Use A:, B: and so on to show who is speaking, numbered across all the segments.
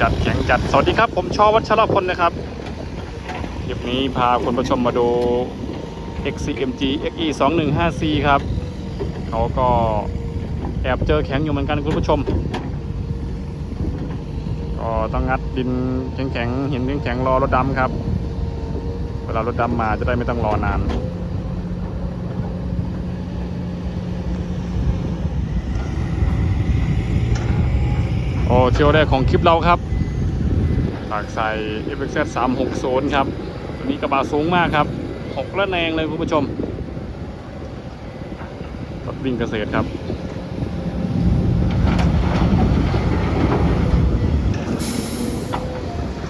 A: จัดแข็งจัด สวัสดีครับ ผมชอวัชรพลนะครับคลิปนี้พาคุณผู้ชมมาดู XCMG XE 2 1 5 C ครับเขาก็แอบเจอแข็งอยู่เหมือนกันคุณผู้ชม ก็ต้องงัดดินแข็งๆหินแข็งๆรอรถดำครับ เวลารถดำมาจะได้ไม่ต้องรอนาน โอ้เที่ยวแรกของคลิปเราครับปากใส่ f x z 360ครับตัวนี้กระบะสูงมากครับหกระแนงเลยคุณผู้ชมรถวิ่งเกษตรครับ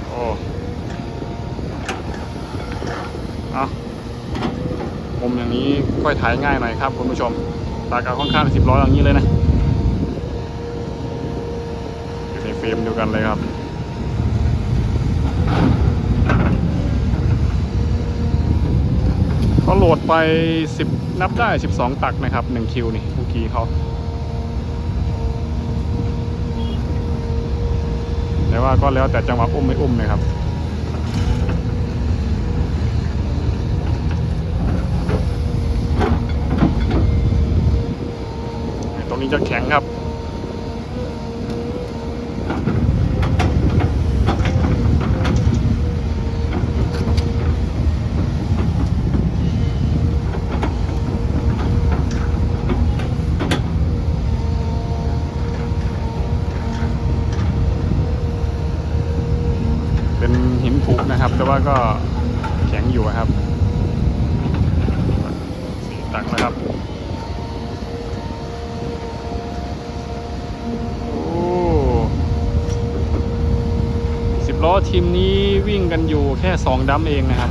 A: โอ้เอามุมอย่างนี้ค่อยถ่ายง่ายหน่อยครับคุณผู้ชมตากาค่อนข้างสิบร้อยอย่างนี้เลยนะ อยู่ในเฟรมเดียวกันเลยครับเขาโหลดไป 10 นับได้ 12 ตักนะครับ 1 คิวนี่เมื่อกี้เขาแต่ว่าก็แล้วแต่จังหวะอุ้มไม่อุ้มนะครับตรงนี้จะแข็งครับ เป็นหินผุนะครับ แต่ว่าก็แข็งอยู่ครับสีตักนะ ครับโอ้สิบล้อทีมนี้วิ่งกันอยู่แค่สองดัมเองนะครับ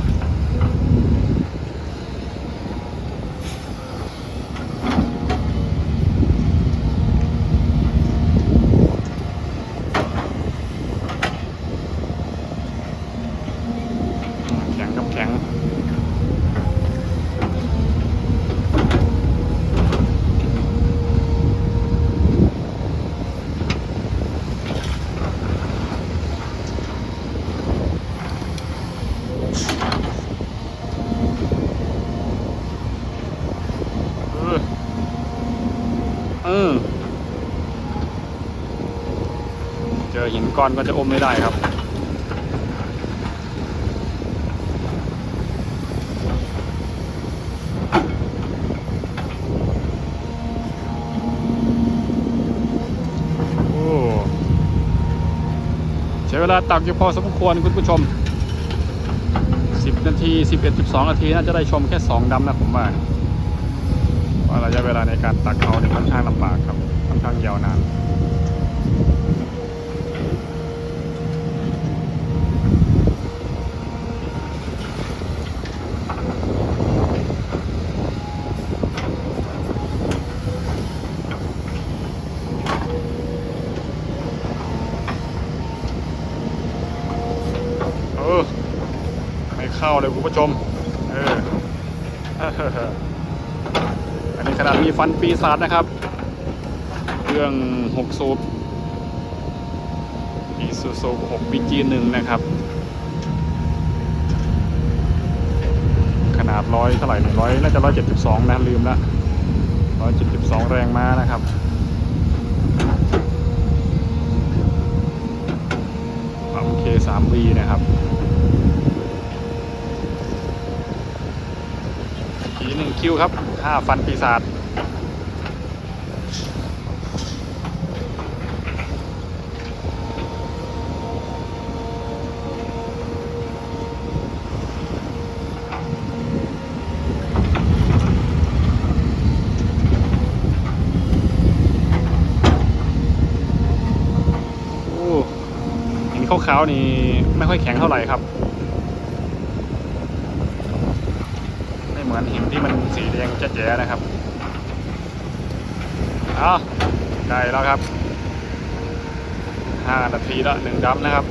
A: แข็งกับแข็ง เออเออเจอหินก้อนก็จะอมไม่ได้ครับ โอ้ใช้เวลาตักอยู่พอสมควรคุณผู้ชม 10 นาที 11 12 นาที น่าจะได้ชมแค่ 2ดำนะผมว่า เพราระยะเวลาในการตักเอาเนี่ยค่อนข้างลำบากครับค่อนข้างยาวนานเออไม่เข้าเลยคุณผู้ชม เออ อันนี้ขนาดมีฟันปีศาจนะครับ เครื่อง6สูบอีซูซู6 BG 1นะครับ ขนาดร้อยเท่าไหร่หนึ่งร้อยน่าจะร้อยเจ็ดสิบสองนะลืมละร้อยเจ็ดสิบสองแรงม้านะครับปั๊ม K3V นะครับ อีก หนึ่งคิวครับห้าฟันปีศาจโอ้เห็นขาวๆนี่ไม่ค่อยแข็งเท่าไหร่ครับ ไม่เหมือนหิน ที่มันสีแดงแจ๋ๆนะครับเอาได้แล้วครับ5นาทีละหนึ่งดัมนะครับ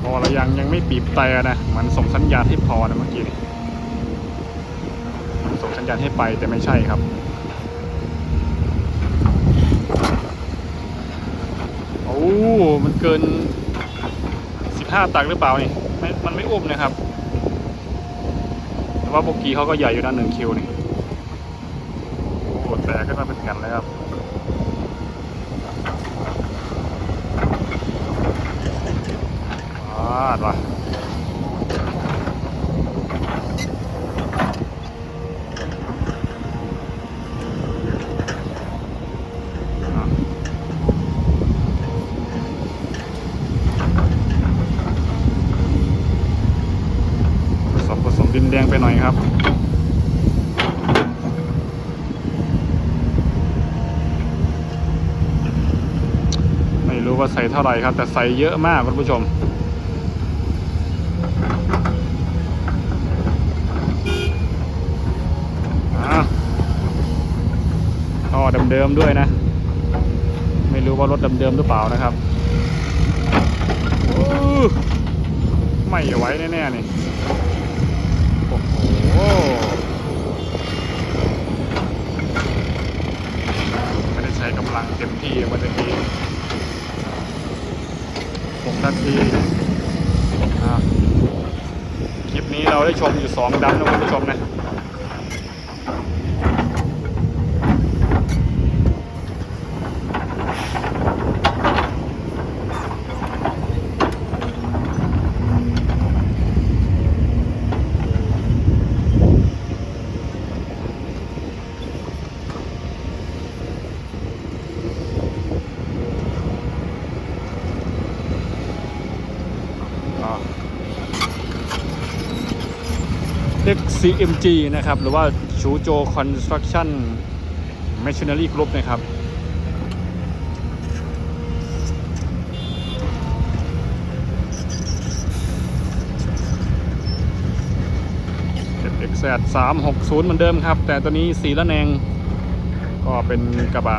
A: โอ้อแล้วยังยังไม่บีบแต่นะมันส่งสัญญาณให้พอนะเมื่อกี้นี่มันส่งสัญญาณให้ไปแต่ไม่ใช่ครับ โอ้มันเกิน 15 ตักหรือเปล่านี่ม่มันไม่อุ้มนะครับ แต่ว่าโบกี้เขาก็ใหญ่อยู่นะหนึ่งคิวนี่โอ้แต่ขึ้นมาเป็นกันเลยครับอ่าว่ะ ว่าใส่เท่าไหร่ครับ แต่ใส่เยอะมากคุณผู้ชม ท่อเดิมๆด้วยนะ ไม่รู้ว่ารถเดิมๆหรือเปล่านะครับไม่ไหวแน่ๆนี่ไม่ได้ใช้กำลังเต็มที่เมื่อกี้ 6 นาทีคลิปนี้เราได้ชมอยู่ 2ดัมนะคุณผู้ชมนะ XCMG นะครับ หรือว่าชูโจ Construction Machinery Group นะครับ X360 เหมือนเดิมครับ แต่ตัวนี้สีละแนง ก็เป็นกระบะ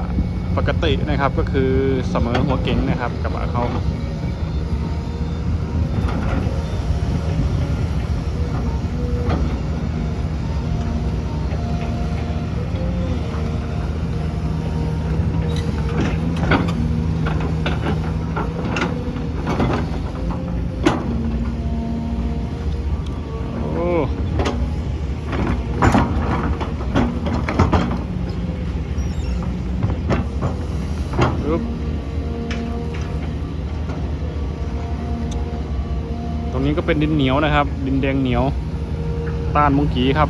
A: ปกตินะครับ ก็คือเสมอหัวเก๋งนะครับ กระบะเขา โอ้ปึ๊บตรงนี้ก็ เป็นดินเหนียวนะครับ ดินแดงเหนียวต้านมุงกีครับ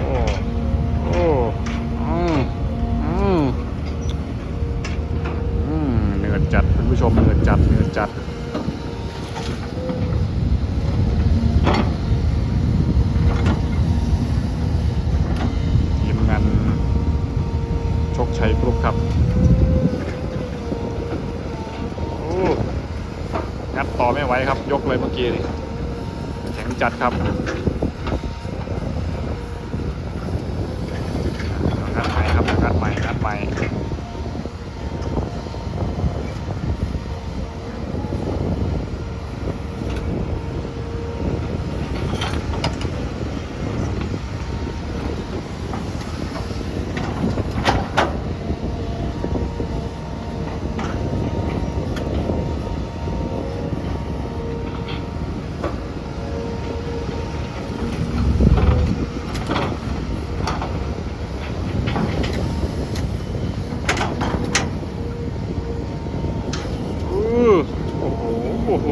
A: โอ้ โอ้อืมอืมอืมเนื้อจัดคุณผู้ชมเนื้อจัดเนื้อจัด ทีมงานโชคชัยกรุ๊ปครับ โอ้ งัดต่อไม่ไหวครับ ยกเลยเมื่อกี้นี่แข็งจัดครับงัดใหม่ครับงัดใหม่งัดใหม่ ห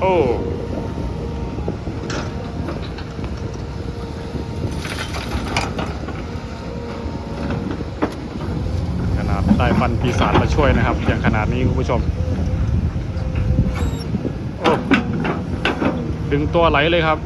A: โอ้ ขนาดได้ฟันปีศาจมาช่วยนะครับ อย่างขนาดนี้คุณผู้ชมดึงตัวไหลเลยครับ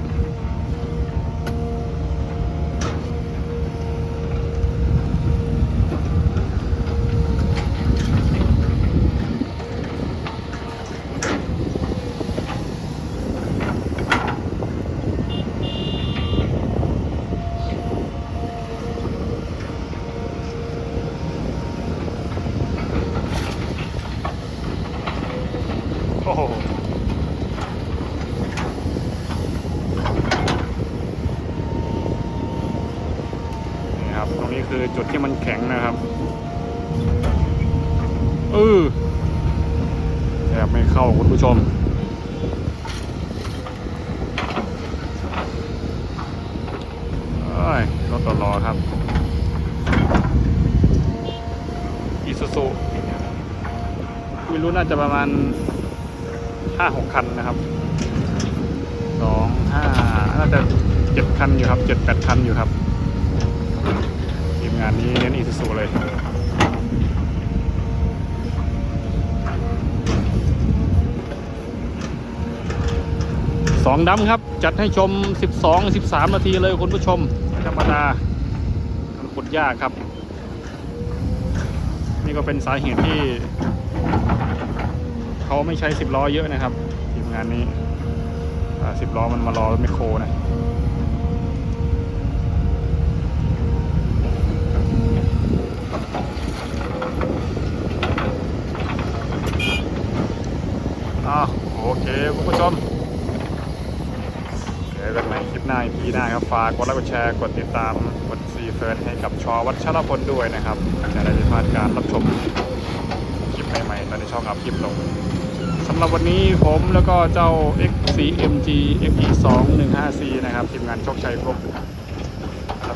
A: ที่มันแข็งนะครับเออแอบไม่เข้าคุณผู้ชม เอ้ยรถตลอครับอีซูซูไม่รู้น่าจะประมาณห้าหกคันนะครับสองห้าน่าจะเจ็ดคันอยู่ครับเจ็ดแปดคันอยู่ครับานนี้เน้นอีซูซูเลยสองดำครับ จัดให้ชม 12 13 นาทีเลยคุณผู้ชมธรรมดามันขุดยากครับ นี่ก็เป็นสาเหตุที่เขาไม่ใช้ 10 ล้อเยอะนะครับ ทีมงานนี้สิบล้อมันมารอไมโครนะ อ่าโอเคคุณผู้ชมเจอกันใหม่คลิปหน้าอีพีหน้าครับฝากกดไลค์กดแชร์กดติดตามกดซีเฟิร์นให้กับชอวัชรพลด้วยนะครับจะได้ไม่พลาดการรับชมคลิปใหม่ๆตอนในช่องอัพคลิปลงสำหรับวันนี้ผมแล้วก็เจ้า XCMG FE 2 1 5 C นะครับทีมงานโชคชัยครบ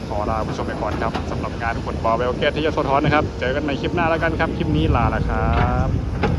A: ขอลาผู้ชมไปก่อนครับสำหรับงานขุดบอลเบลเกตที่ยโสธรนนะครับ เจอกันใหม่คลิปหน้าแล้วกันครับ คลิปนี้ลาแล้วครับ